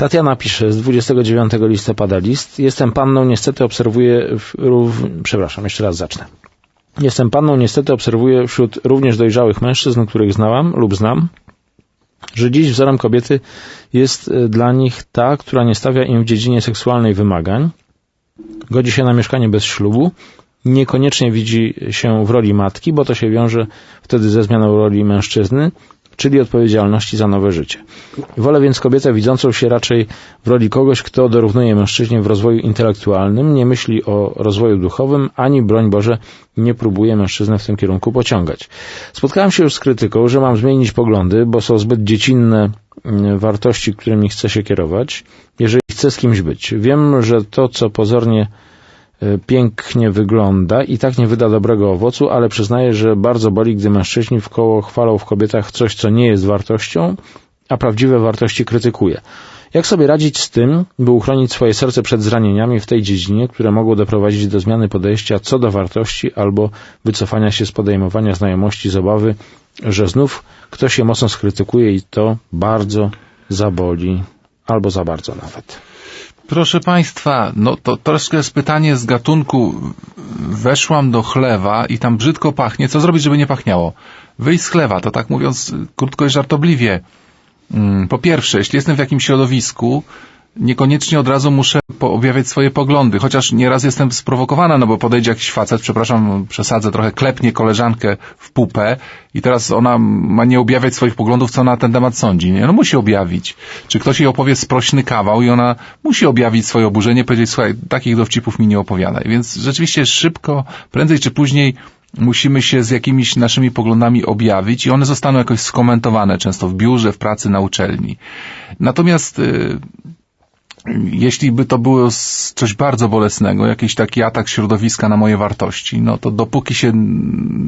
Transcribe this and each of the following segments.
Tatiana pisze z 29 listopada list. Jestem panną, niestety obserwuję, w, rów, przepraszam, jeszcze raz zacznę. Jestem panną, niestety obserwuję wśród również dojrzałych mężczyzn, których znałam lub znam, że dziś wzorem kobiety jest e, dla nich ta, która nie stawia im w dziedzinie seksualnej wymagań, godzi się na mieszkanie bez ślubu, niekoniecznie widzi się w roli matki, bo to się wiąże wtedy ze zmianą roli mężczyzny, czyli odpowiedzialności za nowe życie. Wolę więc kobietę widzącą się raczej w roli kogoś, kto dorównuje mężczyźnie w rozwoju intelektualnym, nie myśli o rozwoju duchowym, ani, broń Boże, nie próbuje mężczyznę w tym kierunku pociągać. Spotkałem się już z krytyką, że mam zmienić poglądy, bo są zbyt dziecinne mm, wartości, którymi chcę się kierować, jeżeli chcę z kimś być. Wiem, że to, co pozornie pięknie wygląda i tak nie wyda dobrego owocu, ale przyznaję, że bardzo boli, gdy mężczyźni w koło chwalą w kobietach coś, co nie jest wartością, a prawdziwe wartości krytykuje. Jak sobie radzić z tym, by uchronić swoje serce przed zranieniami w tej dziedzinie, które mogą doprowadzić do zmiany podejścia co do wartości albo wycofania się z podejmowania znajomości z obawy, że znów ktoś je mocno skrytykuje i to bardzo zaboli, albo za bardzo nawet. Proszę Państwa, no to troszkę jest pytanie z gatunku weszłam do chlewa i tam brzydko pachnie. Co zrobić, żeby nie pachniało? Wyjść z chlewa, to tak mówiąc krótko i żartobliwie. Mm, Po pierwsze, jeśli jestem w jakimś środowisku, niekoniecznie od razu muszę objawiać swoje poglądy, chociaż nieraz jestem sprowokowana, no bo podejdzie jakiś facet, przepraszam, przesadzę trochę, klepnie koleżankę w pupę i teraz ona ma nie objawiać swoich poglądów, co na ten temat sądzi, nie? No musi objawić. Czy ktoś jej opowie sprośny kawał i ona musi objawić swoje oburzenie, powiedzieć, słuchaj, takich dowcipów mi nie opowiadaj. Więc rzeczywiście szybko, prędzej czy później musimy się z jakimiś naszymi poglądami objawić i one zostaną jakoś skomentowane, często w biurze, w pracy, na uczelni. Natomiast y, jeśli by to było coś bardzo bolesnego, jakiś taki atak środowiska na moje wartości, no to dopóki się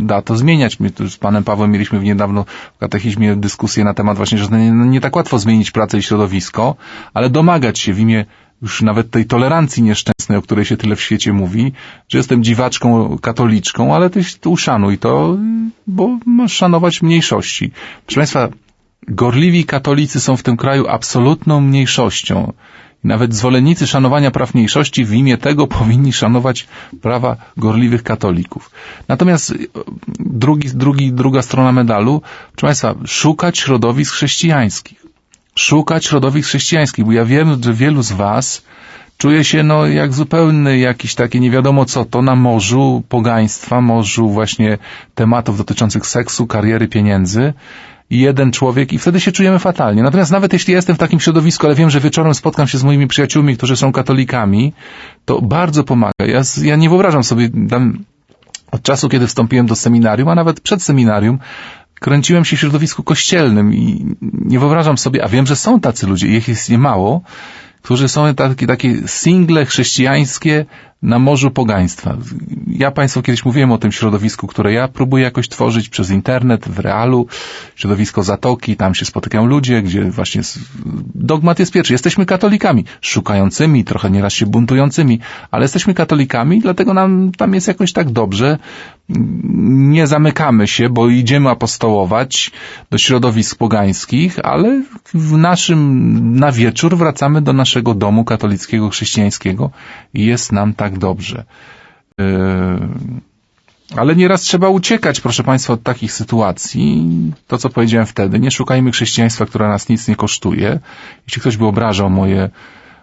da to zmieniać, my tu z panem Pawłem mieliśmy w niedawno w katechizmie dyskusję na temat właśnie, że nie, no nie tak łatwo zmienić pracę i środowisko, ale domagać się w imię już nawet tej tolerancji nieszczęsnej, o której się tyle w świecie mówi, że jestem dziwaczką katoliczką, ale ty uszanuj to, bo masz szanować mniejszości. Proszę Państwa, gorliwi katolicy są w tym kraju absolutną mniejszością. Nawet zwolennicy szanowania praw mniejszości w imię tego powinni szanować prawa gorliwych katolików. Natomiast y, drugi, drugi, druga strona medalu, proszę Państwa, szukać środowisk chrześcijańskich. Szukać środowisk chrześcijańskich, bo ja wiem, że wielu z Was czuje się no jak zupełny jakiś taki nie wiadomo co to na morzu pogaństwa, morzu właśnie tematów dotyczących seksu, kariery, pieniędzy jeden człowiek i wtedy się czujemy fatalnie. Natomiast nawet jeśli jestem w takim środowisku, ale wiem, że wieczorem spotkam się z moimi przyjaciółmi, którzy są katolikami, to bardzo pomaga. Ja, ja nie wyobrażam sobie tam, od czasu, kiedy wstąpiłem do seminarium, a nawet przed seminarium, kręciłem się w środowisku kościelnym i nie wyobrażam sobie, a wiem, że są tacy ludzie, ich jest niemało, którzy są takie, takie single chrześcijańskie na morzu pogaństwa. Ja Państwu kiedyś mówiłem o tym środowisku, które ja próbuję jakoś tworzyć przez internet, w realu, środowisko Zatoki, tam się spotykają ludzie, gdzie właśnie dogmat jest pierwszy. Jesteśmy katolikami, szukającymi, trochę nieraz się buntującymi, ale jesteśmy katolikami, dlatego nam tam jest jakoś tak dobrze. Nie zamykamy się, bo idziemy apostołować do środowisk pogańskich, ale w naszym, na wieczór wracamy do naszego domu katolickiego, chrześcijańskiego i jest nam tak dobrze. Yy, ale nieraz trzeba uciekać, proszę Państwa, od takich sytuacji. To, co powiedziałem wtedy, nie szukajmy chrześcijaństwa, które nas nic nie kosztuje. Jeśli ktoś by obrażał moje,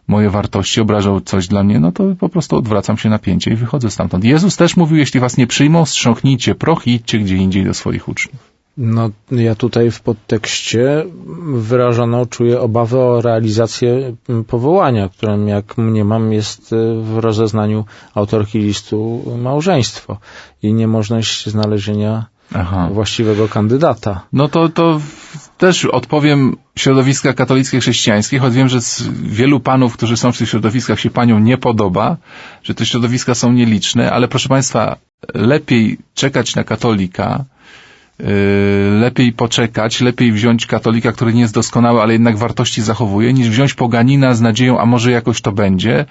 moje wartości, obrażał coś dla mnie, no to po prostu odwracam się napięcie i wychodzę stamtąd. Jezus też mówił, jeśli was nie przyjmą, strząknijcie proch i idźcie gdzie indziej do swoich uczniów. No, ja tutaj w podtekście wyrażono czuję obawę o realizację mm, powołania, którym, jak mniemam, jest y, w rozeznaniu autorki listu małżeństwo i niemożność znalezienia Aha. właściwego kandydata. No to, to też odpowiem środowiska katolickie, chrześcijańskie, choć wiem, że z wielu panów, którzy są w tych środowiskach się paniom nie podoba, że te środowiska są nieliczne, ale proszę państwa, lepiej czekać na katolika, lepiej poczekać, lepiej wziąć katolika, który nie jest doskonały, ale jednak wartości zachowuje, niż wziąć poganina z nadzieją, a może jakoś to będzie.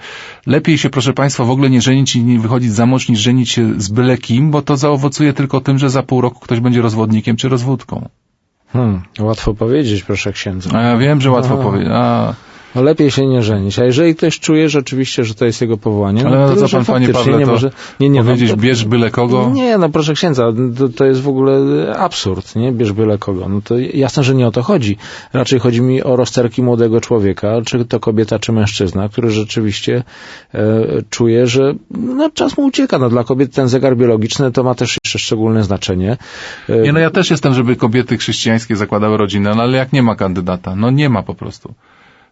Lepiej się, proszę Państwa, w ogóle nie żenić i nie wychodzić za mąż, niż żenić się z byle kim, bo to zaowocuje tylko tym, że za pół roku ktoś będzie rozwodnikiem czy rozwódką. Hmm, łatwo powiedzieć, proszę księdza. A ja wiem, że łatwo powiedzieć. A, No lepiej się nie żenić. A jeżeli ktoś czuje rzeczywiście, że to jest jego powołanie, Ale no to co pan, panie Pawle, nie może... Nie, nie, powiedzieć no, to- bierz byle kogo? Nie, no proszę księdza, to, to jest w ogóle absurd, nie? Bierz byle kogo. No to jasne, że nie o to chodzi. Raczej chodzi mi o rozterki młodego człowieka, czy to kobieta, czy mężczyzna, który rzeczywiście e, czuje, że no, czas mu ucieka. No, dla kobiet ten zegar biologiczny to ma też jeszcze szczególne znaczenie. E, Nie, no ja też jestem, żeby kobiety chrześcijańskie zakładały rodzinę, no ale jak nie ma kandydata? No nie ma po prostu.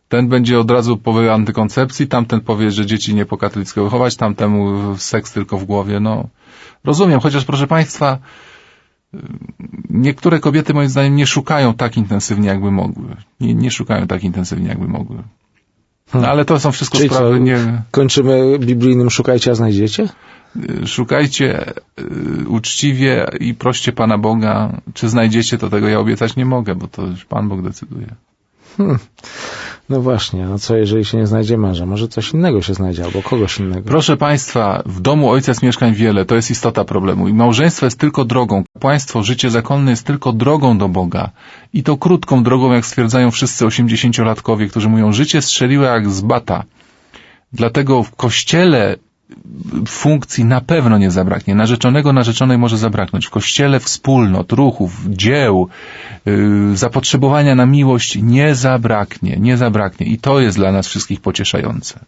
Ten będzie od razu powie antykoncepcji, tamten powie, że dzieci nie po katolicku wychować, tamtemu seks tylko w głowie, no. Rozumiem, chociaż proszę Państwa, niektóre kobiety moim zdaniem nie szukają tak intensywnie, jakby mogły. Nie, nie szukają tak intensywnie, jakby mogły. No ale to są wszystko Czyli sprawy, nie... Kończymy biblijnym szukajcie, a znajdziecie? Szukajcie y, uczciwie i proście Pana Boga. Czy znajdziecie, to tego ja obiecać nie mogę, bo to już Pan Bóg decyduje. No właśnie, no co jeżeli się nie znajdzie męża? Może coś innego się znajdzie, albo kogoś innego. Proszę Państwa, w domu ojca jest mieszkań wiele, to jest istota problemu. I małżeństwo jest tylko drogą. Państwo, życie zakonne jest tylko drogą do Boga. I to krótką drogą, jak stwierdzają wszyscy osiemdziesięciolatkowie, którzy mówią, życie strzeliło jak z bata. Dlatego w kościele funkcji na pewno nie zabraknie. Narzeczonego, narzeczonej może zabraknąć. W kościele wspólnot, ruchów, dzieł, yy, zapotrzebowania na miłość nie zabraknie, nie zabraknie. I to jest dla nas wszystkich pocieszające.